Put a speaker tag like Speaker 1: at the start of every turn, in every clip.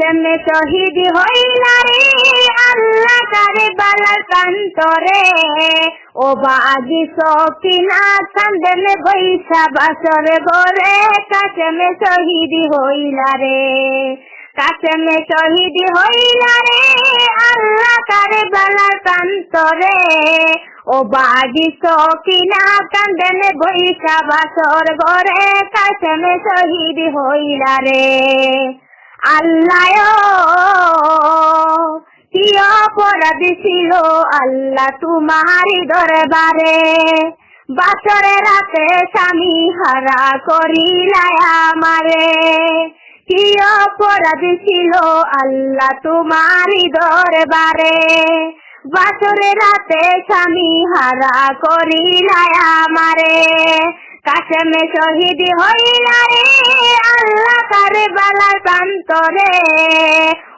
Speaker 1: কাশেমে শহীদ হইলা রে, আল্লাহ কারে বালার কান্তরে ও বাগি সকিনা কান্দনে বৈশা বাসর গরে কাশেমে শহীদ হইলা রে। কাশেমে শহীদ হইলা রে, আল্লাহ কারে বালার কান্তরে ও বাগি সকিনা কান্দনে বৈশা বাসর গরে কাশেমে শহীদ হইলা রে। আল্লাহ কি অপরাধ ছিল আল্লাহ তোমারি দরবারে? বাসরে রাতে স্বামী হারা করিলাই আমারে। কি অপরাধ ছিল আল্লাহ তোমারি দরবারে? বাসরে রাতে স্বামী হারা করিলাই আমারে। কাশেমে শহীদ হইলা রে আল্লাহ প্রান্তরে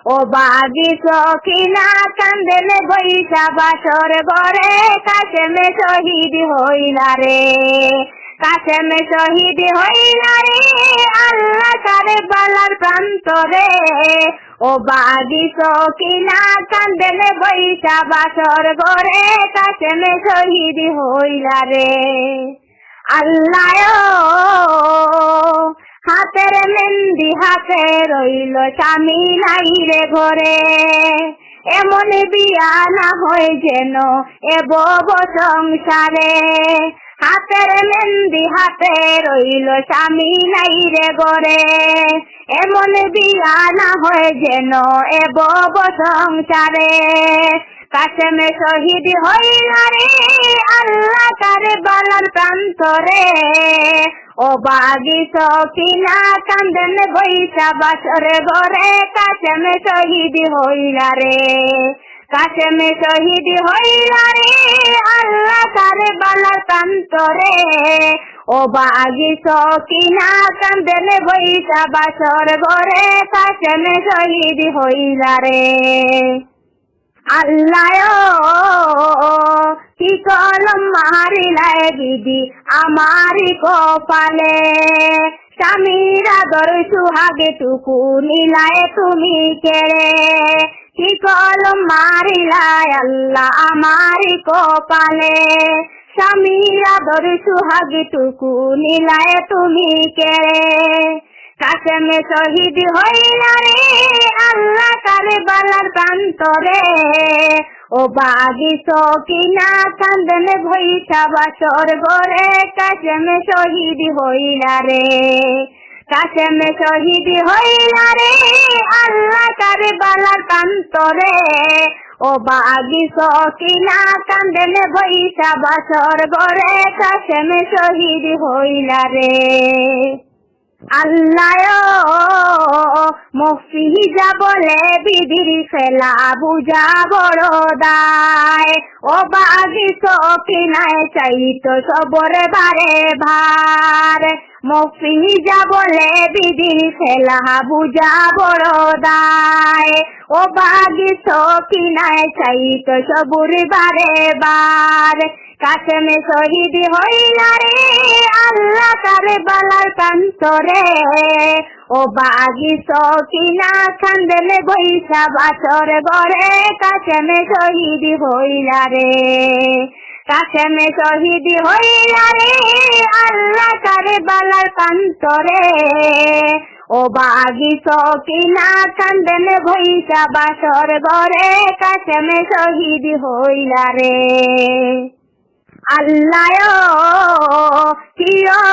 Speaker 1: ও বাগি সখিনা কান্দেলে বৈশা বাসর গরে কাশেমে শহীদ হইলা রে, কাশেমে শহীদ হইলা রে। আল্লাহ কারে বালার প্রান্তরে ও বাগি সখিনা কান্দেলে বৈশা বাসর গরে কাশেমে শহীদ হইলা রে। আল্লাহ হাতের মেহেন্দি হাতে রইল স্বামী নাই রে ঘরে। এমন বিয়া না হয় যেন এব সংসারে। হাতের মেহেন্দি হাতে রইল স্বামী নাই রে ঘরে। এমন বিয়া না হয় যেন এব সংসারে। কাশেমে শহীদ হইলা রে আল্লাহ কারে বালার প্রান্তরে। ও বাগি সকিনা কান্দন বৈশা বাসরে গরে কাশেমে শহীদ হইলা রে। কাশেমে শহীদ হইলা রে, আল্লাহ কারে বালার প্রান্তরে ও বাগি সকিনা কান্দন বৈশা বাসর গরে কাশেমে শহীদ হইলা রে। আল্লাহ কি কলম মারিলায় দিদি আমারি কপালে। স্বামীর আদর সুহাগে টুকু নিলায় তুমি কেড়ে। কি কলম মারিলায় আল্লাহ আমারি কপালে। স্বামীর আদর সুহাগে টুকু নিলায় তুমি কেড়ে। কাশেমে শহীদ হইলা রে? আল্লাহ কারে বালার কান্তরে ও বাগি সকিনা কান্দনে ভৈসা বাসর গরে কাশেমে শহীদ হইলা রে? কাশেমে শহীদ হইলা রে? আল্লাহ কারে বালার কান্তরে ও বাগি সকিনা কান্দনে ভৈসা বাসর গরে কাশেমে শহীদ হইলা রে? আল্লাহ মফিজা বলে, বিধির খেলা বুঝা বড় দায়। ও বাগি সকিনায় চাইতো সবর বারে ভার। মফিজা বলে, বিধির খেলা বুঝা বড় দায়। ও বাগি সকিনায় চাইতো সবুর বারে বার কাশেমে শহীদ হইলা রে কারে বালার কান্তরে, ও বাগি সকিনা খান্দলে বৈশা বাসর গরে কাশেমে শহীদ হইলা রে কাশেমে শহীদ হইলা রে, আল্লাহ কারে বালার কান্তরে, ও বাগি সকিনা কান্দলে বৈশা বাসর গরে কাশেমে শহীদ হইলা রে, আল্লাহ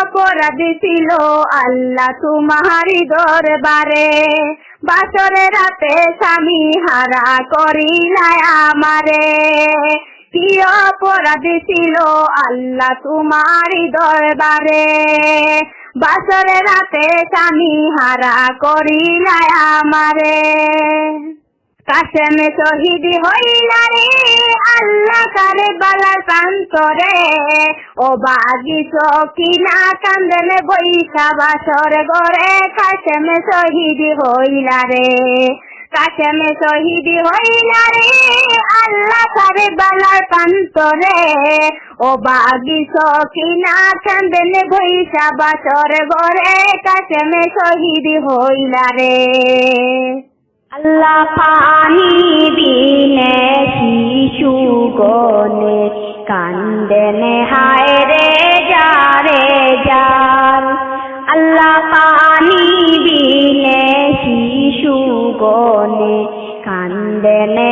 Speaker 1: অপরাধ ছিল আল্লাহ তোমারি দরবারে। বাসরে রাতে স্বামী হারা করিলায় আমারে। কি অপরাধ ছিল আল্লাহ তোমারি দরবারে। বাসরে রাতে স্বামী হারা করিলায় আমারে। কাশেমে শহীদ হইলা রে, আল্লাহ কারে বালার প্রান্তরে ও বাগি সকিনা কান্দনে বৈশা বাসর গরে কাশেমে শহীদ হইলা রে। কাশেমে শহীদ হইলা রে, আল্লাহ কারে বালার প্রান্তরে ও বাগি সকিনা কান্দনে বৈশা বাসর গরে কাশেমে শহীদ হইলা রে। আল্লাহ পানি দিনে শিশু গনে কান্দেন হায় রে যারে যার আল্লাহ পানি দিনে শিশু গনে কান্দেনে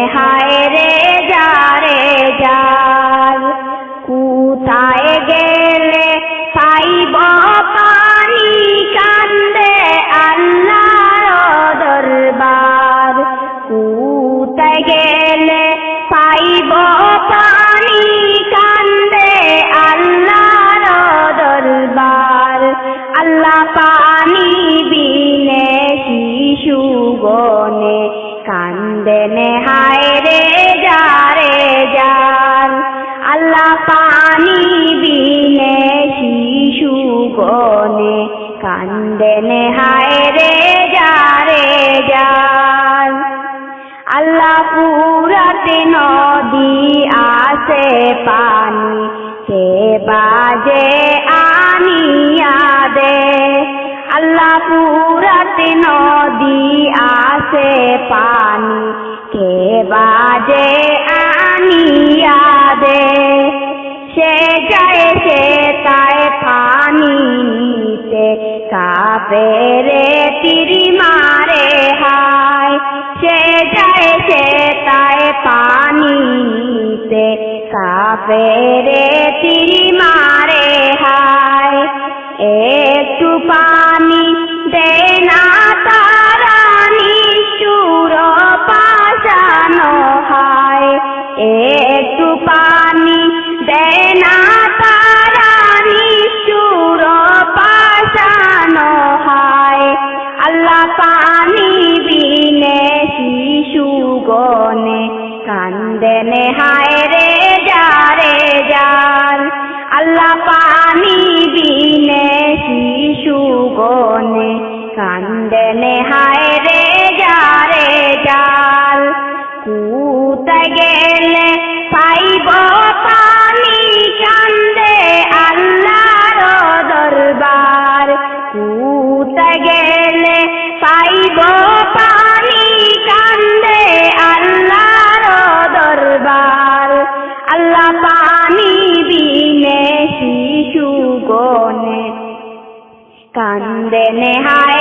Speaker 1: কান্দেনে হায় রে যারে যার আল্লাহ পুরাতে নদী আসে পানি সে বাজে আনিয়া দে। আল্লাহ পুরাতে নদী আসে পানি, কে বাজে আনিয়া কাপে রে তিরি মারে হায়। সে যায় সে তাই পানি নিতে কাপে রে তিরি মারে হায়। একটু পানি দে না তারা নিষ্ঠুর পাশানো হয়। একটু পানি কান্দেনে হায় রে যা রে যান আল্লাহ পানি বিনে শিশু গনে কান্দেনে হায় রে যা রে কোথায় গেলে কান্দেনে